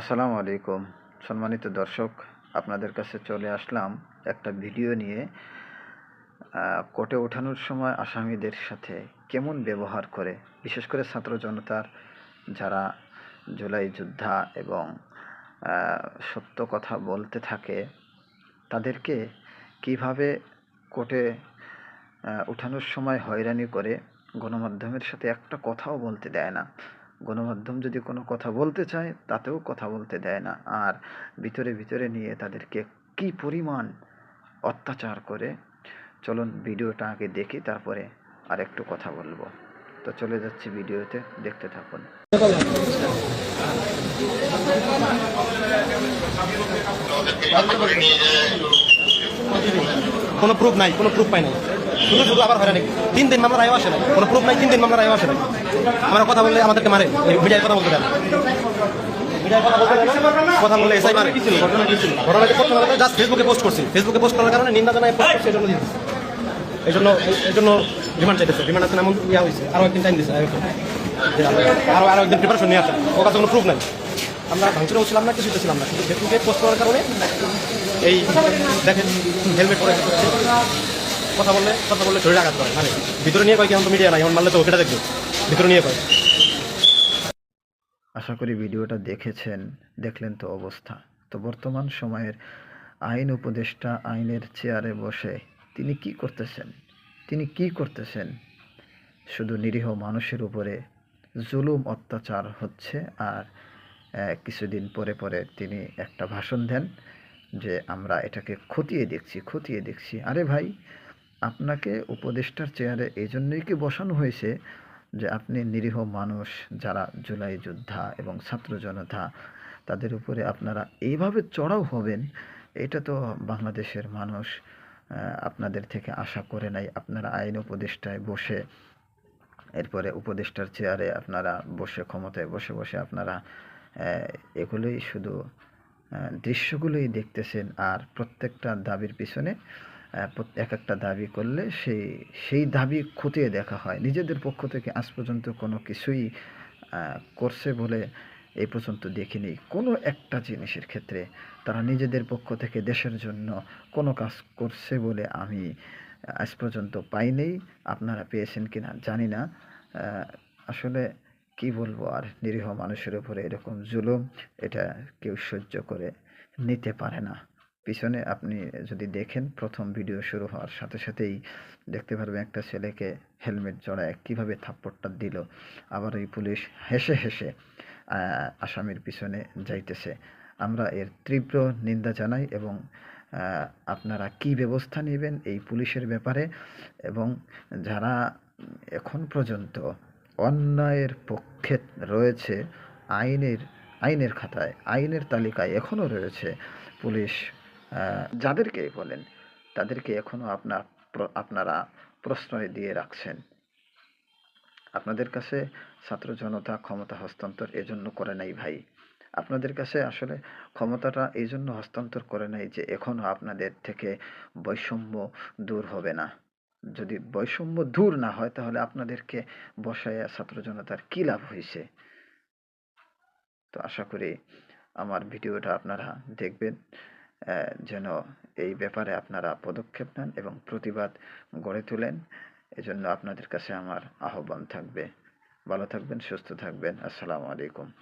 আসসালামু আলাইকুম। সম্মানিত দর্শক, আপনাদের কাছে চলে আসলাম একটা ভিডিও নিয়ে। কোর্টে ওঠানোর সময় আসামিদের সাথে কেমন ব্যবহার করে, বিশেষ করে ছাত্র জনতার যারা জুলাই যোদ্ধা এবং সত্য কথা বলতে থাকে, তাদেরকে কীভাবে কোর্টে ওঠানোর সময় হয়রানি করে, গণমাধ্যমের সাথে একটা কথাও বলতে দেয় না। গণমাধ্যম যদি কোনো কথা বলতে চায়, তাতেও কথা বলতে দেয় না। আর ভিতরে ভিতরে নিয়ে তাদেরকে কি পরিমাণ অত্যাচার করে, চলুন ভিডিওটা আগে দেখি, তারপরে আর একটু কথা বলব। তো চলে যাচ্ছি ভিডিওতে, দেখতে থাকুন। কোনো প্রুফ নাই, কোনো প্রুফ পাই নাই। শুধু শুধু আবার হয়রানি। তিন দিন মামলা রায় আসে না কোনো প্রুফ নাই, তিন দিন মামলা রায় আসে না আমরা কথা বললে আমাদেরকে মারে। মিডিয়ায় কথা বলতে দেন কথা বললে জাস্ট পোস্ট করছি। ফেসবুকে পোস্ট কারণে নিন্দা এই জন্য এই জন্য আছে ইয়া একদিন কোনো প্রুফ নাই। আমরা ভাঙচুরেও ছিলাম না কিছু ছিলাম না। কিন্তু ফেসবুকে পোস্ট করার কারণে এই দেখেন হেলমেট পরে কথা বললে কথা বললে শরীরে আঘাত করে মানে ভিতরে নিয়ে কয় কি তো মিডিয়া নাই, এখন মারলে তো ওটা দেখবে। ভিতরে নিয়ে কয়। আশা করি ভিডিওটা দেখেছেন, দেখলেন তো অবস্থা। তো বর্তমান সময়ের আইন উপদেষ্টা আইনের চেয়ারে বসে তিনি কি করতেছেন? তিনি কি করতেছেন? শুধু নিরীহ মানুষের উপরে জুলুম অত্যাচার হচ্ছে আর কিছুদিন পরে পরে তিনি একটা ভাষণ দেন যে আমরা এটাকে খতিয়ে দেখছি খতিয়ে দেখছি। আরে ভাই আপনাকে উপদেষ্টার চেয়ারে এই জন্যই কি বসানো হয়েছে যে আপনি নিরীহ মানুষ যারা জুলাই যোদ্ধা এবং ছাত্র জনতা, তাদের উপরে আপনারা এইভাবে চড়াও হবেন? এটা তো বাংলাদেশের মানুষ আপনাদের থেকে আশা করে নাই। আপনারা আইন উপদেষ্টায় বসে, এরপরে উপদেষ্টার চেয়ারে আপনারা বসে, ক্ষমতায় বসে বসে আপনারা এগুলোই শুধু দৃশ্যগুলোই দেখতেছেন। আর প্রত্যেকটা দাবির পিছনে এক একটা দাবি করলে সেই সেই দাবি খতিয়ে দেখা হয়। নিজেদের পক্ষ থেকে আজ পর্যন্ত কোনো কিছুই করছে বলে এই পর্যন্ত দেখিনি। কোনো একটা জিনিসের ক্ষেত্রে তারা নিজেদের পক্ষ থেকে দেশের জন্য কোনো কাজ করছে বলে আমি আজ পর্যন্ত পাইনি। আপনারা পেয়েছেন কিনা জানি না। আসলে কি বলব, আর নিরীহ মানুষের উপরে এরকম জুলুম, এটা কেউ সহ্য করে নিতে পারে না। পিছনে আপনি যদি দেখেন প্রথম ভিডিও শুরু হওয়ার সাথে সাথেই দেখতে পারবেন একটা ছেলেকে হেলমেট জড়ায় কীভাবে থাপ্পড়টা দিল। আবার এই পুলিশ হেসে হেসে আসামির পিছনে যাইতেছে। আমরা এর তীব্র নিন্দা জানাই এবং আপনারা কি ব্যবস্থা নেবেন এই পুলিশের ব্যাপারে? এবং যারা এখন পর্যন্ত অন্যায়ের পক্ষে রয়েছে, আইনের আইনের খাতায়, আইনের তালিকায় এখনও রয়েছে, পুলিশ আহ, যাদেরকেই বলেন তাদেরকে এখনও আপনার আপনারা প্রশ্রয় দিয়ে রাখছেন। আপনাদের কাছে ছাত্র জনতা ক্ষমতা হস্তান্তর এজন্য করে নাই ভাই। আপনাদের কাছে আসলে ক্ষমতাটা এই জন্য হস্তান্তর করে নাই যে এখনও আপনাদের থেকে বৈষম্য দূর হবে না। যদি বৈষম্য দূর না হয় তাহলে আপনাদেরকে বসায় ছাত্র জনতার কি লাভ হয়েছে তো আশা করি আমার ভিডিওটা আপনারা দেখবেন। যেন এই ব্যাপারে আপনারা পদক্ষেপ নেন এবং প্রতিবাদ গড়ে তোলেন। এজন্য আপনাদের কাছে আমার আহ্বান থাকবে। ভালো থাকবেন, সুস্থ থাকবেন। আসসালামু আলাইকুম।